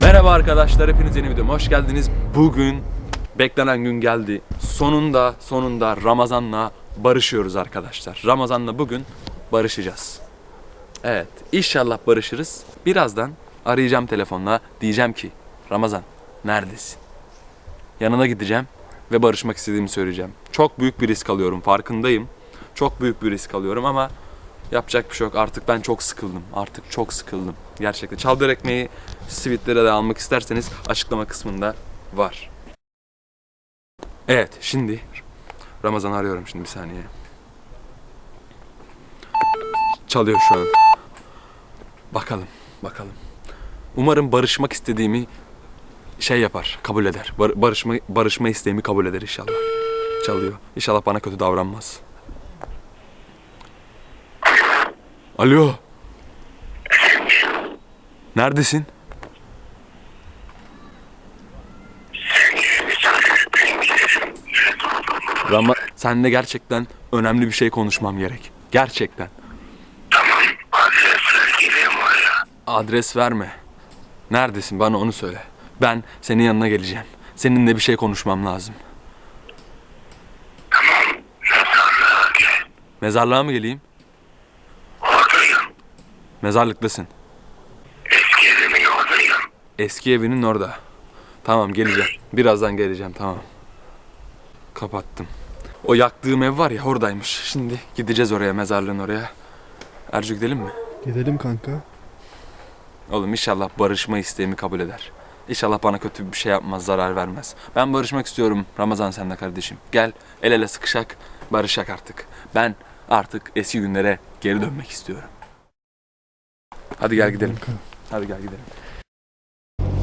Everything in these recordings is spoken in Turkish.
Merhaba arkadaşlar, hepiniz yeni videoma hoş geldiniz. Bugün beklenen gün geldi. Sonunda, sonunda Ramazan'la barışıyoruz arkadaşlar. Ramazan'la bugün barışacağız. Evet, inşallah barışırız. Birazdan arayacağım telefonla. Diyeceğim ki, Ramazan neredesin? Yanına gideceğim ve barışmak istediğimi söyleyeceğim. Çok büyük bir risk alıyorum, farkındayım. Çok büyük bir risk alıyorum ama yapacak bir şey yok. Artık ben çok sıkıldım. Artık çok sıkıldım. Gerçekten. Çaldır ekmeği Sweetlere de almak isterseniz açıklama kısmında var. Evet, şimdi Ramazan'ı arıyorum şimdi bir saniye. Çalıyor şu an. Bakalım, bakalım. Umarım barışmak istediğimi şey yapar, kabul eder. Bar- barışma barışma isteğimi kabul eder inşallah. Çalıyor. İnşallah bana kötü davranmaz. Alo. Neredesin? Rama seninle gerçekten önemli bir şey konuşmam gerek. Gerçekten. Adres geleyim oraya. Adres verme. Neredesin bana onu söyle. Ben senin yanına geleceğim. Seninle bir şey konuşmam lazım. Tamam. Mezarlığa gel. Mezarlığa mı geleyim? Mezarlıktasın. Eski evimin oradayım. Eski evinin orada. Tamam geleceğim. Birazdan geleceğim tamam. Kapattım. O yaktığım ev var ya oradaymış. Şimdi gideceğiz oraya mezarlığın oraya. Ercü gidelim mi? Gidelim kanka. Oğlum inşallah barışma isteğimi kabul eder. İnşallah bana kötü bir şey yapmaz, zarar vermez. Ben barışmak istiyorum Ramazan sen de kardeşim. Gel el ele sıkışak, barışak artık. Ben artık eski günlere geri dönmek istiyorum. Hadi gel gidelim. Hadi gel gidelim.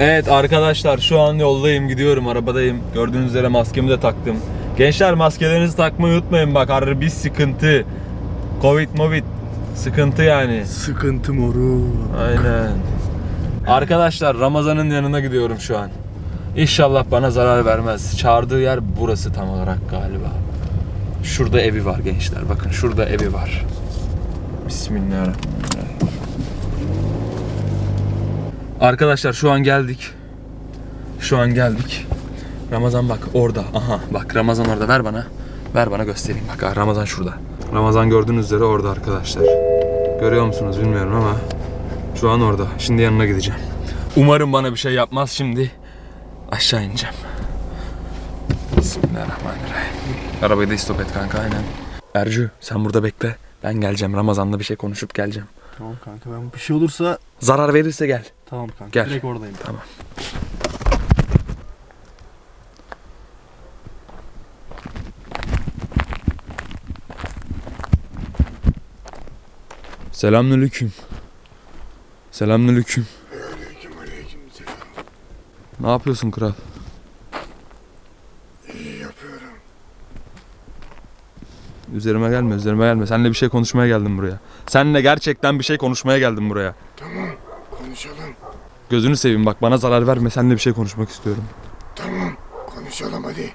Evet arkadaşlar şu an yoldayım gidiyorum arabadayım. Gördüğünüz üzere maskemi de taktım. Gençler maskelerinizi takmayı unutmayın bak harbi sıkıntı. Covid movid sıkıntı yani. Sıkıntı moru. Aynen. Arkadaşlar Ramazan'ın yanına gidiyorum şu an. İnşallah bana zarar vermez. Çağırdığı yer burası tam olarak galiba. Şurada evi var gençler. Bakın şurada evi var. Bismillahirrahmanirrahim. Arkadaşlar şu an geldik. Şu an geldik. Ramazan bak orada. Aha bak Ramazan orada. Ver bana. Ver bana göstereyim. Bak ha, Ramazan şurada. Ramazan gördüğünüz üzere orada arkadaşlar. Görüyor musunuz bilmiyorum ama şu an orada. Şimdi yanına gideceğim. Umarım bana bir şey yapmaz şimdi. Aşağı ineceğim. Bismillahirrahmanirrahim. Arabayı da istop et kanka aynen. Ercü sen burada bekle. Ben geleceğim. Ramazan'la bir şey konuşup geleceğim. Tamam kanka ben bir şey olursa Zarar verirse gel. Tamam kanka. Gel. Direkt oradayım. Tamam. Selamünaleyküm. Selamünaleyküm. Aleyküm aleyküm selam. Ne yapıyorsun kral? İyi yapıyorum. Üzerime gelme, üzerime gelme. Seninle bir şey konuşmaya geldim buraya. Seninle gerçekten bir şey konuşmaya geldim buraya. Konuşalım. Gözünü seveyim bak bana zarar verme. Seninle bir şey konuşmak istiyorum. Tamam. Konuşalım hadi.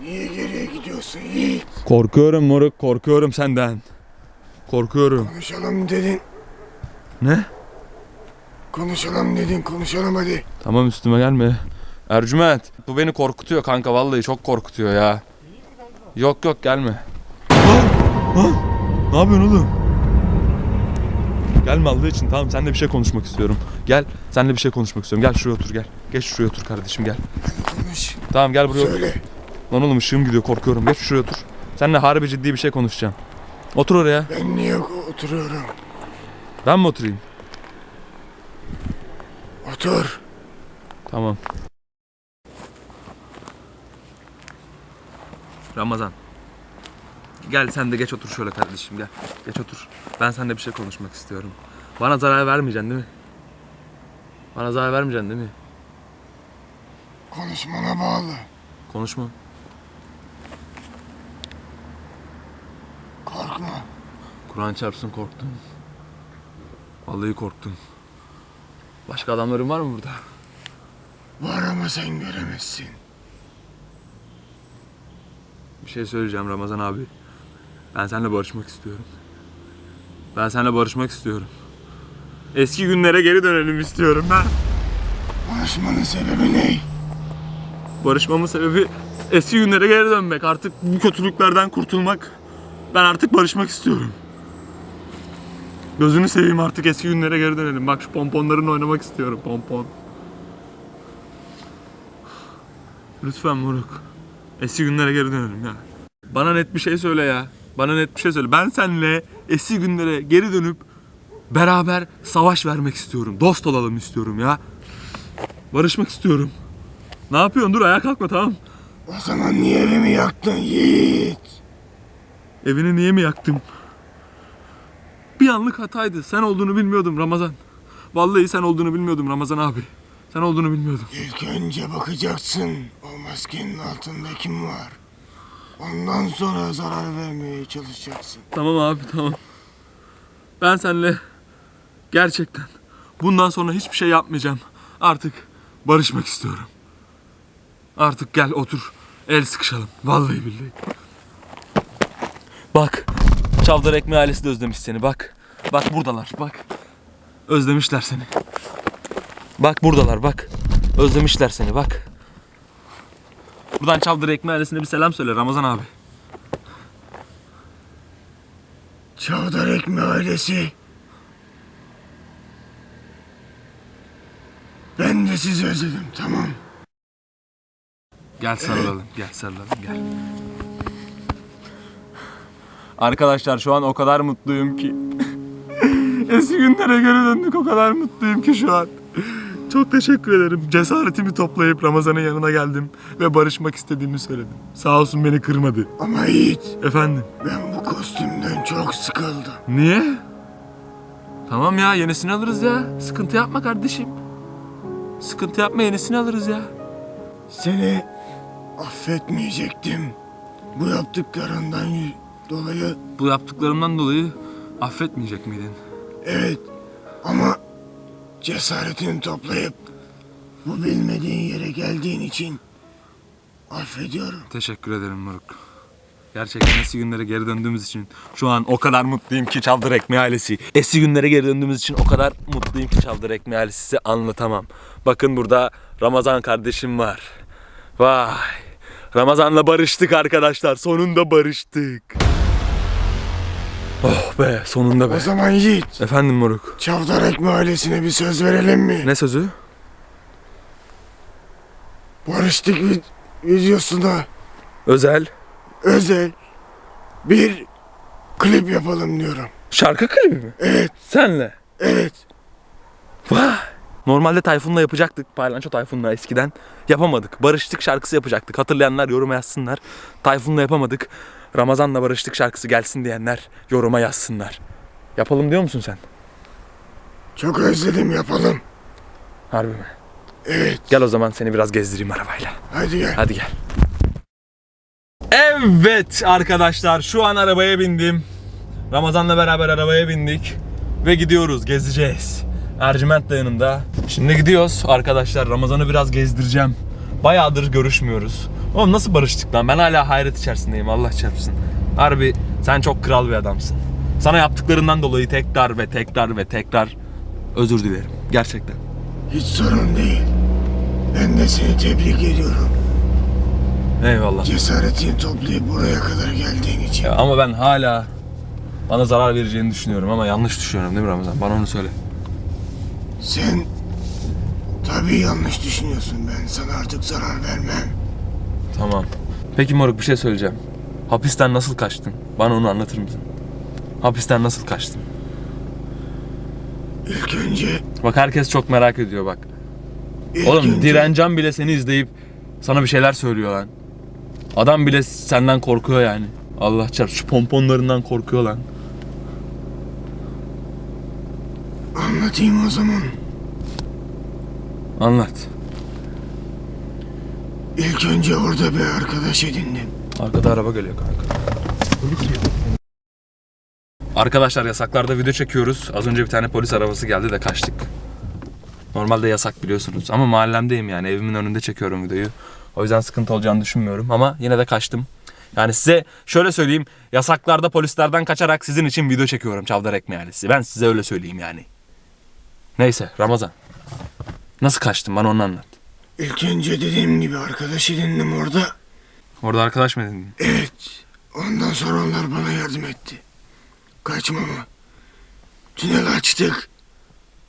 Niye geriye gidiyorsun Yiğit? Korkuyorum moruk, korkuyorum senden. Korkuyorum. Konuşalım dedin. Ne? Konuşalım dedin. Konuşalım hadi. Tamam üstüme gelme. Ercüment bu beni korkutuyor kanka vallahi çok korkutuyor ya. Yok yok gelme. Lan! Lan! Ne yapıyorsun oğlum? Gelme Allah için tamam seninle bir şey konuşmak istiyorum. Gel seninle bir şey konuşmak istiyorum. Gel şuraya otur gel. Geç şuraya otur kardeşim gel. Konuş. Tamam gel buraya otur. Söyle. Lan oğlum ışığım gidiyor korkuyorum. Geç şuraya otur. Seninle harbi ciddi bir şey konuşacağım. Otur oraya. Ben niye oturuyorum? Ben mi oturayım? Otur. Tamam. Ramazan. Gel sen de geç otur şöyle kardeşim gel. Geç otur. Ben seninle bir şey konuşmak istiyorum. Bana zarar vermeyeceksin değil mi? Bana zarar vermeyeceksin değil mi? Konuşmana bağlı. Konuşma. Korkma. Kur'an çarpsın korktum. Vallahi korktum. Başka adamların var mı burada? Var ama sen göremezsin. Bir şey söyleyeceğim Ramazan abi. Ben seninle barışmak istiyorum. Ben seninle barışmak istiyorum. Eski günlere geri dönelim istiyorum ben. Barışmanın sebebi ne? Barışmamın sebebi eski günlere geri dönmek. Artık bu kötülüklerden kurtulmak. Ben artık barışmak istiyorum. Gözünü seveyim artık eski günlere geri dönelim. Bak şu pomponların oynamak istiyorum pompon. Lütfen moruk. Eski günlere geri dönelim ya. Bana net bir şey söyle ya. Bana net bir şey söyle. Ben seninle eski günlere geri dönüp beraber savaş vermek istiyorum. Dost olalım istiyorum ya. Barışmak istiyorum. Ne yapıyorsun? Dur ayağa kalkma tamam. O zaman niye evimi yaktın Yiğit? Evini niye mi yaktım? Bir anlık hataydı. Sen olduğunu bilmiyordum Ramazan. Vallahi sen olduğunu bilmiyordum Ramazan abi. Sen olduğunu bilmiyordum. İlk önce bakacaksın o maskenin altında kim var. Ondan sonra zarar vermeye çalışacaksın. Tamam abi tamam. Ben seninle gerçekten bundan sonra hiçbir şey yapmayacağım. Artık barışmak istiyorum. Artık gel otur. El sıkışalım. Vallahi billahi. Bak. Çavdar Ekmeği ailesi de özlemiş seni bak. Bak buradalar bak. Özlemişler seni. Bak buradalar bak. Özlemişler seni bak. Buradan Çavdar Ekmeği ailesine bir selam söyle Ramazan abi. Çavdar Ekme ailesi. Ben de sizi özledim tamam. Gel sarılalım, gel sarılalım, gel. Arkadaşlar şu an o kadar mutluyum ki. Eski günlere geri döndük o kadar mutluyum ki şu an. Çok teşekkür ederim. Cesaretimi toplayıp Ramazan'ın yanına geldim ve barışmak istediğimi söyledim. Sağ olsun beni kırmadı. Ama Yiğit Efendim, ben bu kostümden çok sıkıldım. niye? Tamam ya yenisini alırız ya. Sıkıntı yapma kardeşim. Sıkıntı yapma yenisini alırız ya. Seni affetmeyecektim. Bu yaptıklarından y- dolayı Bu yaptıklarımdan dolayı affetmeyecek miydin? evet ama cesaretini toplayıp bu bilmediğin yere geldiğin için affediyorum. Teşekkür ederim Moruk. Gerçekten eski günlere geri döndüğümüz için şu an o kadar mutluyum ki Çavdar Ekmeği ailesi. Eski günlere geri döndüğümüz için o kadar mutluyum ki Çavdar Ekmeği ailesi size anlatamam. Bakın burada Ramazan kardeşim var. Vay. Ramazan'la barıştık arkadaşlar. Sonunda barıştık. Oh be sonunda be. O zaman Yiğit, Efendim Moruk. Çavdar Ekme ailesine bir söz verelim mi? Ne sözü? Barıştık vid- videosuna Özel. özel bir klip yapalım diyorum. Şarkı klibi mi? Evet, Senle. evet. Vay! Normalde Tayfun'la yapacaktık. Paylanço Tayfun'la eskiden. Yapamadık. Barıştık şarkısı yapacaktık. Hatırlayanlar yoruma yazsınlar. Tayfun'la yapamadık. Ramazan'la barıştık şarkısı gelsin diyenler yoruma yazsınlar. Yapalım diyor musun sen? Çok özledim yapalım. Harbi mi? Evet, Gel o zaman seni biraz gezdireyim arabayla. hadi gel. Hadi gel. Evet arkadaşlar şu an arabaya bindim. Ramazan'la beraber arabaya bindik. Ve gidiyoruz gezeceğiz. Ercüment de yanımda. Şimdi gidiyoruz arkadaşlar Ramazan'ı biraz gezdireceğim. Bayağıdır görüşmüyoruz. Oğlum nasıl barıştık lan? Ben hala hayret içerisindeyim Allah çarpsın. Harbi sen çok kral bir adamsın. Sana yaptıklarından dolayı tekrar ve tekrar ve tekrar özür dilerim. Gerçekten. Hiç sorun değil. Ben de seni tebrik ediyorum. Eyvallah. Cesaretini toplayıp buraya kadar geldiğin için. Ya ama ben hala bana zarar vereceğini düşünüyorum ama yanlış düşünüyorum değil mi Ramazan? Bana onu söyle. Sen tabii yanlış düşünüyorsun. Ben sana artık zarar vermem. Tamam. Peki moruk bir şey söyleyeceğim. Hapisten nasıl kaçtın? Bana onu anlatır mısın? Hapisten nasıl kaçtın? İlk önce... Bak herkes çok merak ediyor bak. ilk Oğlum önce- Direncan bile seni izleyip sana bir şeyler söylüyor lan. Adam bile senden korkuyor yani. Allah çarp şu pomponlarından korkuyor lan. Anlatayım o zaman. Anlat. İlk önce orada bir arkadaş edindim. Arkada araba geliyor kanka. Arkadaşlar yasaklarda video çekiyoruz. Az önce bir tane polis arabası geldi de kaçtık. Normalde yasak biliyorsunuz ama mahallemdeyim yani evimin önünde çekiyorum videoyu. O yüzden sıkıntı olacağını düşünmüyorum ama yine de kaçtım. Yani size şöyle söyleyeyim. Yasaklarda polislerden kaçarak sizin için video çekiyorum Çavdarek Meyhanesi. Ben size öyle söyleyeyim yani. Neyse Ramazan. Nasıl kaçtın bana onu anlat. İlk önce dediğim gibi arkadaş edindim orada. Orada arkadaş mı edindin? Evet. Ondan sonra onlar bana yardım etti. Kaçmama. Tünel açtık.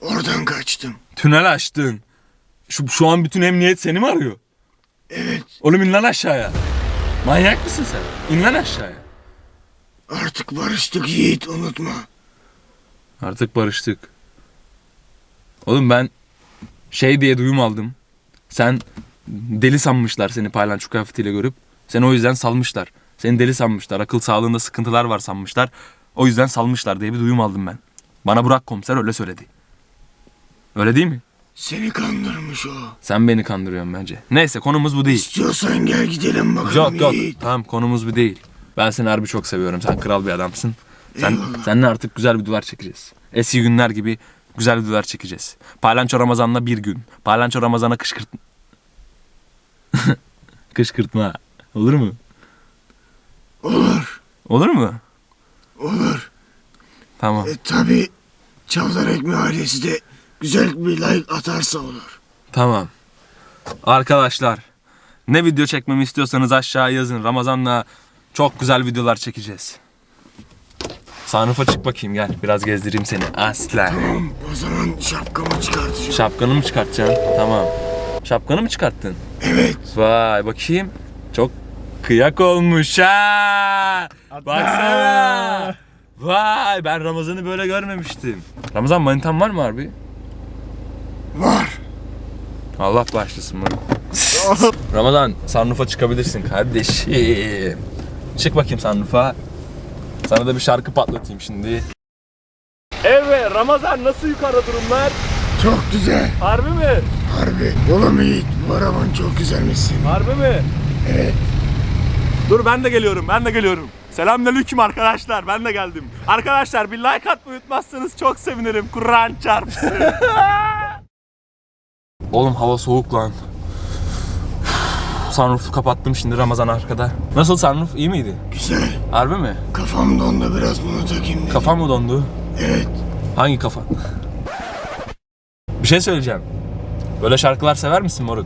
Oradan kaçtım. Tünel açtın. Şu, şu an bütün emniyet seni mi arıyor? Evet. Oğlum in lan aşağıya. Manyak mısın sen? İn lan aşağıya. Artık barıştık Yiğit unutma. Artık barıştık. Oğlum ben şey diye duyum aldım. Sen deli sanmışlar seni paylanço kıyafetiyle görüp. Seni o yüzden salmışlar. Seni deli sanmışlar. Akıl sağlığında sıkıntılar var sanmışlar. O yüzden salmışlar diye bir duyum aldım ben. Bana Burak komiser öyle söyledi. Öyle değil mi? Seni kandırmış o. Sen beni kandırıyorsun bence. Neyse konumuz bu değil. İstiyorsan gel gidelim bakalım Yok yok. Yiğit. Tamam konumuz bu değil. Ben seni harbi çok seviyorum. Sen kral bir adamsın. Sen Eyvallah. seninle artık güzel videolar çekeceğiz. Eski günler gibi güzel videolar çekeceğiz. Paylanço Ramazan'la bir gün. Paylanço Ramazan'a kışkırt... Kışkırtma. Olur mu? Olur. Olur mu? Olur. Tamam. E tabi Çavdar Ekme ailesi de güzel bir like atarsa olur. Tamam. Arkadaşlar ne video çekmemi istiyorsanız aşağı yazın. Ramazan'la çok güzel videolar çekeceğiz. Sunroof'a çık bakayım gel. Biraz gezdireyim seni. Aslan. Tamam o zaman şapkamı çıkartacağım. Şapkanı mı çıkartacaksın? Tamam. Şapkanı mı çıkarttın? evet. Vay bakayım. Çok kıyak olmuş ha. Baksana. Vay ben Ramazan'ı böyle görmemiştim. Ramazan manitan var mı harbi? Var. Allah başlasın bunu. Ramazan sunroof'a çıkabilirsin kardeşim. Çık bakayım sunroof'a. Sana da bir şarkı patlatayım şimdi. Evet Ramazan nasıl yukarı durumlar? Çok güzel. Harbi mi? Harbi. Oğlum Yiğit bu araban çok güzelmiş senin. Harbi mi? Evet. Dur ben de geliyorum, ben de geliyorum. Selamünaleyküm arkadaşlar, ben de geldim. Arkadaşlar bir like atmayı unutmazsanız çok sevinirim. Kur'an çarpsın. Oğlum hava soğuk lan. Sunroof'u kapattım şimdi Ramazan arkada. Nasıl sunroof iyi miydi? Güzel. Harbi mi? Kafam dondu biraz bunu takayım dedim. Kafam mı dondu? Evet. Hangi kafa? Bir şey söyleyeceğim. Böyle şarkılar sever misin moruk?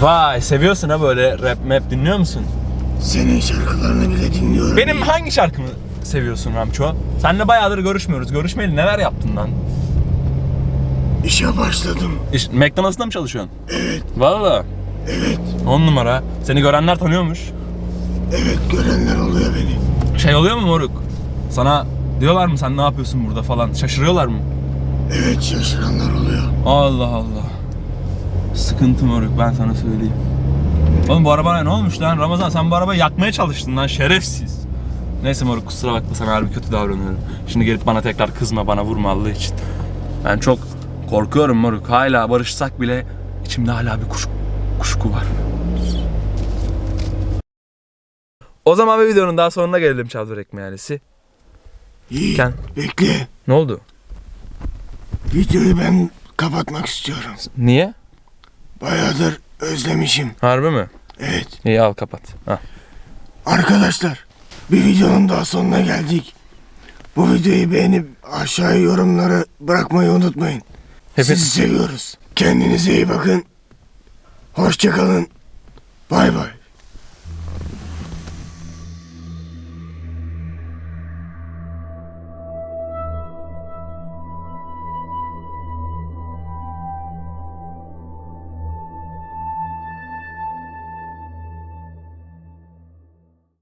Vay seviyorsun ha böyle rap map dinliyor musun? Senin şarkılarını bile dinliyorum. Benim hangi şarkımı seviyorsun Ramço? Seninle bayağıdır görüşmüyoruz. Görüşmeyeli neler yaptın lan? İşe başladım. İş, McDonald's'ta mı çalışıyorsun? Evet. Valla. Evet. On numara. Seni görenler tanıyormuş. Evet görenler oluyor beni. Şey oluyor mu moruk? Sana diyorlar mı sen ne yapıyorsun burada falan? Şaşırıyorlar mı? Evet şaşıranlar oluyor. Allah Allah. Sıkıntı moruk ben sana söyleyeyim. Oğlum bu arabana ne olmuş lan? Ramazan sen bu arabayı yakmaya çalıştın lan şerefsiz. Neyse moruk kusura bakma sana harbi kötü davranıyorum. Şimdi gelip bana tekrar kızma bana vurma Allah için. Ben çok korkuyorum moruk. Hala barışsak bile içimde hala bir kuş, kuşku var. O zaman bir videonun daha sonuna gelelim Çavdar Meyhanesi. Yiğit Ken. bekle. Ne oldu? Videoyu ben kapatmak istiyorum. Niye? Bayağıdır özlemişim. Harbi mi? Evet. İyi al kapat. Hah. Arkadaşlar bir videonun daha sonuna geldik. Bu videoyu beğenip aşağıya yorumlara bırakmayı unutmayın. Hepin- Sizi seviyoruz. Kendinize iyi bakın. Hoşçakalın. Bay bay.